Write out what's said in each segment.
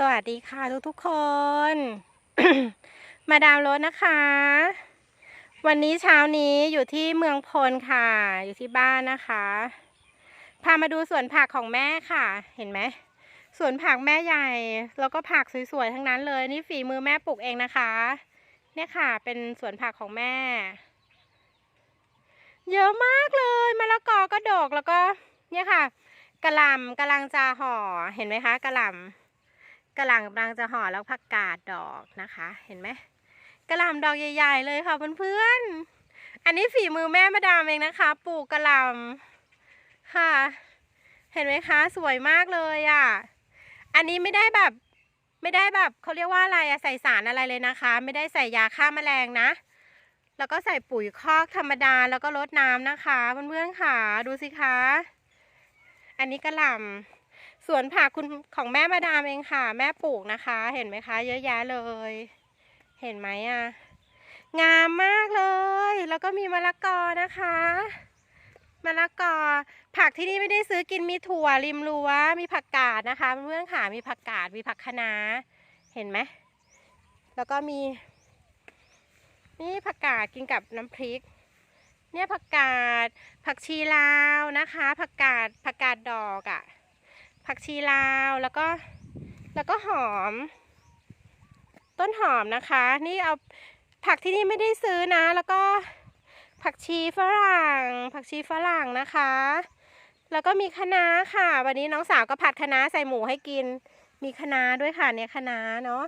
สวัสดีค่ะทุกทุกๆคน มาดามรถนะคะ วันนี้เช้านี้อยู่ที่เมืองพลค่ะ อยู่ที่บ้านนะคะ พามาดูสวนผักของแม่ค่ะ เห็นไหมสวนผักแม่ใหญ่ แล้วก็ผักสวยๆทั้งนั้นเลย นี่ฝีมือแม่ปลูกเองนะคะ เนี่ยค่ะ เป็นสวนผักของแม่ เยอะมากเลยมะละกอก็ดกแล้วก็ เนี่ยค่ะกระหล่ำกำลังจะห่อเห็นไหมคะกระหล่ำ กระหล่ำกำลังจะห่อแล้วผักกาดดอกนะคะ เห็นไหมกระหล่ำดอกใหญ่ ๆ เลยค่ะเพื่อนๆอันนี้ฝีมือแม่มาดามเองนะคะปลูกกระหล่ำค่ะ เห็นไหมคะ สวยมากเลยอะ อันนี้ไม่ได้แบบไม่ได้แบบเขาเรียกว่าอะไรอะใส่สารอะไรเลยนะคะ ไม่ได้ใส่ยาฆ่าแมลงนะ แล้วก็ใส่ปุ๋ยคอกธรรมดาแล้วก็รดน้ำนะคะเพื่อนๆค่ะ ดูสิคะ อันนี้กระหล่ำ สวนผักคุณของแม่มาดามเองค่ะ แม่ปลูกนะคะ เห็นไหมคะ เยอะแยะเลย เห็นไหมอะ งามมากเลย แล้วก็มีมะละกอนะคะมะละกอ ผักที่นี่ไม่ได้ซื้อกินมีถั่วริมรั้วมีผักกาดนะคะเพื่อนค่ะมีผักกาดมีผักคะน้าเห็นไหมแล้วก็มี นี่ผักกาดกินกับน้ำพริก เนี่ยผักกาด ผักชีลาวนะคะ ผักกาดผักกาดดอกอะ่ะ ผักชีลาวแล้วก็แล้วก็หอม ต้นหอมนะคะ นี่เอาผักที่นี่ไม่ได้ซื้อนะ แล้วก็ผักชีฝรั่ง ผักชีฝรั่งนะคะ แล้วก็มีคะน้าค่ะ วันนี้น้องสาวก็ผัดคะน้าใส่หมูให้กิน มีคะน้าด้วยค่ะเนี่ยคะน้าเนาะ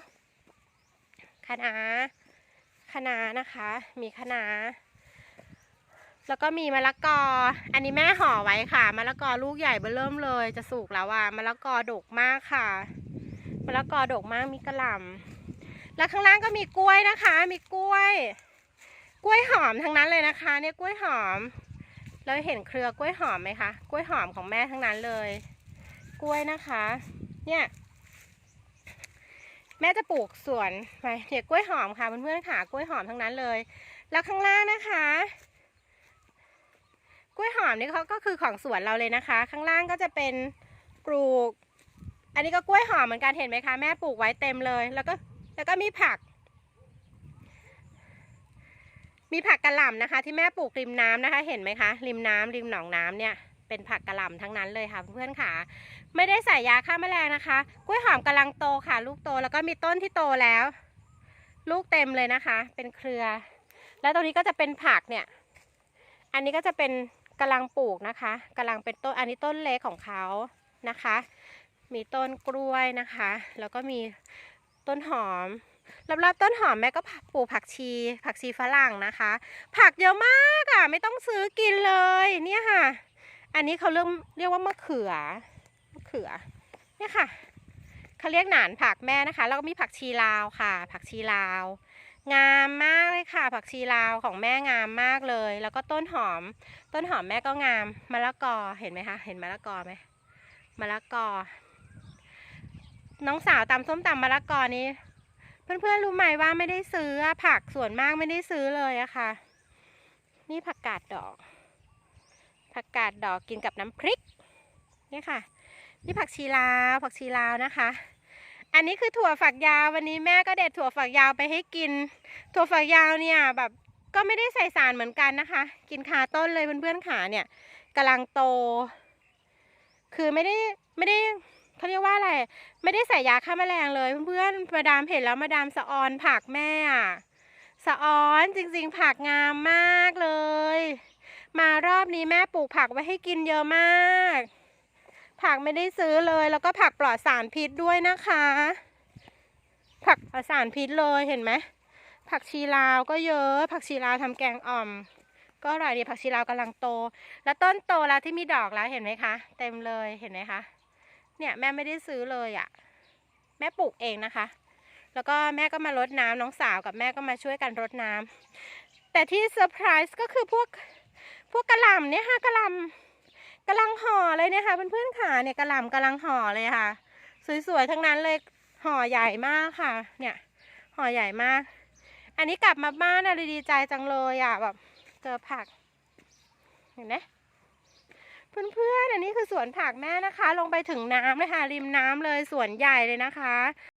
คะน้าคะน้านะคะ มีคะน้า แล้วก็มีมะละกอ อันนี้แม่ห่อไว้ค่ะมะละกอลูกใหญ่เบื้อเริ่มเลย จะสุกแล้วอะมะละกอดกมากค่ะมะละกอดกมากมีกระหล่ำแล้วข้างล่างก็มีกล้วยนะคะ มีกล้วย กล้วยหอมทั้งนั้นเลยนะคะ เนี่ยกล้วยหอม เราเห็นเครือกล้วยหอมไหมคะกล้วยหอมของแม่ทั้งนั้นเลย กล้วยนะคะ เนี่ยแม่จะปลูกสวนไปเนี่ยกล้วยหอมค่ะเพื่อนๆค่ะกล้วยหอมทั้งนั้นเลย แล้วข้างล่างนะคะ กล้วยหอมนี่เขาก็คือของสวนเราเลยนะคะ ข้างล่างก็จะเป็นปลูก อันนี้ก็กล้วยหอมเหมือนกันเห็นไหมคะ แม่ปลูกไว้เต็มเลย แล้วก็แล้วก็มีผัก มีผักกระหล่ำนะคะ ที่แม่ปลูกริมน้ำนะคะ เห็นไหมคะริมน้ำริมหนองน้ำเนี่ยเป็นผักกระหล่ำทั้งนั้นเลยค่ะเพื่อนๆค่ะ ไม่ได้ใส่ยาฆ่าแมลงนะคะ กล้วยหอมกำลังโตค่ะ ลูกโตแล้วก็มีต้นที่โตแล้ว ลูกเต็มเลยนะคะ เป็นเครือ แล้วตรงนี้ก็จะเป็นผักเนี่ย อันนี้ก็จะเป็น กำลังปลูกนะคะกำลังเป็นต้นอันนี้ต้นเล็กของเขานะคะ มีต้นกล้วยนะคะ แล้วก็มีต้นหอมรอบๆต้นหอมแม่ก็ปลูกผักชี ผักชีฝรั่งนะคะ ผักเยอะมากอะไม่ต้องซื้อกินเลยเนี่ยค่ะ อันนี้เขาเรียกเรียกว่ามะเขือมะเขือเนี่ยค่ะเขาเรียกหนานผักแม่นะคะ แล้วก็มีผักชีลาวค่ะ ผักชีลาว งามมากเลยค่ะ ผักชีลาวของแม่งามมากเลย แล้วก็ต้นหอม ต้นหอมแม่ก็งามมะละกอเห็นไหมคะ เห็นมะละกอไหมมะละกอ น้องสาวตำส้มตำมะละกอนี้ เพื่อนๆรู้ไหมว่าไม่ได้ซื้อผักส่วนมากไม่ได้ซื้อเลยอะค่ะ นี่ผักกาดดอก ผักกาดดอกกินกับน้ำพริก เนี่ยค่ะ นี่ผักชีลาวผักชีลาวนะคะ อันนี้คือถั่วฝักยาววันนี้แม่ก็เด็ดถั่วฝักยาวไปให้กิน ถั่วฝักยาวเนี่ยแบบก็ไม่ได้ใส่สารเหมือนกันนะคะ กินคาต้นเลยเพื่อนๆขาเนี่ยกำลังโต คือไม่ได้ไม่ได้เขาเรียกว่าอะไร ไม่ได้ใส่ยาฆ่าแมลงเลยเพื่อนๆมาดามเห็นแล้วมาดามสะออนผักแม่อะสะออนจริงๆผักงามมากเลย มารอบนี้แม่ปลูกผักไว้ให้กินเยอะมาก ผักไม่ได้ซื้อเลย แล้วก็ผักปลอดสารพิษด้วยนะคะ ผักปลอดสารพิษเลยเห็นไหมผักชีลาวก็เยอะ ผักชีลาวทำแกงอ่อม ก็อร่อยดีผักชีลาวกำลังโต แล้วต้นโตแล้วที่มีดอกแล้วเห็นไหมคะ เต็มเลยเห็นไหมคะเนี่ยแม่ไม่ได้ซื้อเลยอะ่ะ แม่ปลูกเองนะคะ แล้วก็แม่ก็มารดน้ำน้องสาวกับแม่ก็มาช่วยกันรดน้ำแต่ที่เซอร์ไพรส์ก็คือพวกพวกกระหล่ำเนี่ยค่ะกระหล่ำ กำลังห่อเลยเนี่ยค่ะเพื่อนๆค่ะเนี่ยกระหล่ำกำลังห่อเลยค่ะ สวยๆทั้งนั้นเลยห่อใหญ่มากค่ะ เนี่ยห่อใหญ่มาก อันนี้กลับมาบ้านอะดีใจจังเลยอะแบบเจอผัก เห็นไหมเพื่อนๆอันนี้คือสวนผักแม่นะคะ ลงไปถึงน้ำเลยค่ะริมน้ำเลยสวนใหญ่เลยนะคะ